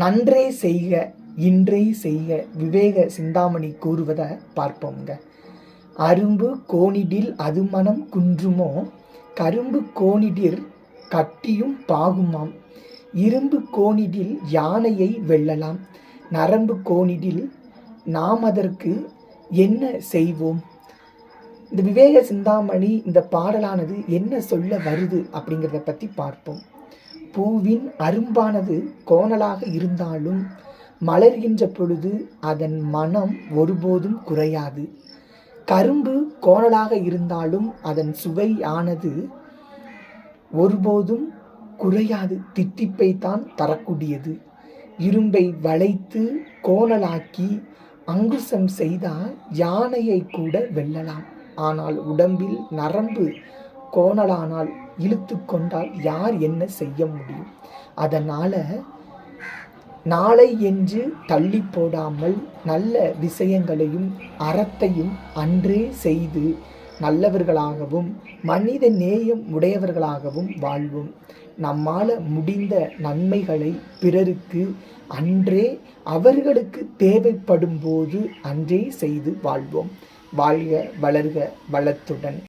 நன்றே செய்க இன்றே செய்க விவேக சிந்தாமணி கூறுவதை பார்ப்போங்க அரும்பு கோணிடில் அது மனம் குன்றுமோ? கரும்பு கோணிடிற் கட்டியும் பாகுமாம். இரும்பு கோணிடில் யானையை வெல்லலாம். நரம்பு கோணிடில் நாம் அதற்கு என்ன செய்வோம்? இந்த விவேக சிந்தாமணி இந்த பாடலானது என்ன சொல்ல வருது அப்படிங்கிறத பற்றி பார்ப்போம். பூவின் அரும்பானது கோணலாக இருந்தாலும் மலர்கின்ற பொழுது அதன் மனம் ஒருபோதும் குறையாது. கரும்பு கோணலாக இருந்தாலும் அதன் சுவையானது ஒருபோதும் குறையாது. தித்திப்பை தான் தரக்கூடியது. இரும்பை வளைத்து கோணலாக்கி அங்குசம் செய்தால் யானையை கூட வெல்லலாம். ஆனால் உடம்பில் நரம்பு கோணலானால் இழுத்து கொண்டால் யார் என்ன செய்ய முடியும்? அதனால் நாளை என்று தள்ளி போடாமல் நல்ல விஷயங்களையும் அறத்தையும் அன்றே செய்து நல்லவர்களாகவும் மனித நேயம் உடையவர்களாகவும் வாழ்வோம். நம்மால் முடிந்த நன்மைகளை பிறருக்கு அன்றே அவர்களுக்கு தேவைப்படும் போது அன்றே செய்து வாழ்வோம். வாழ்க வளர்க வளத்துடன்.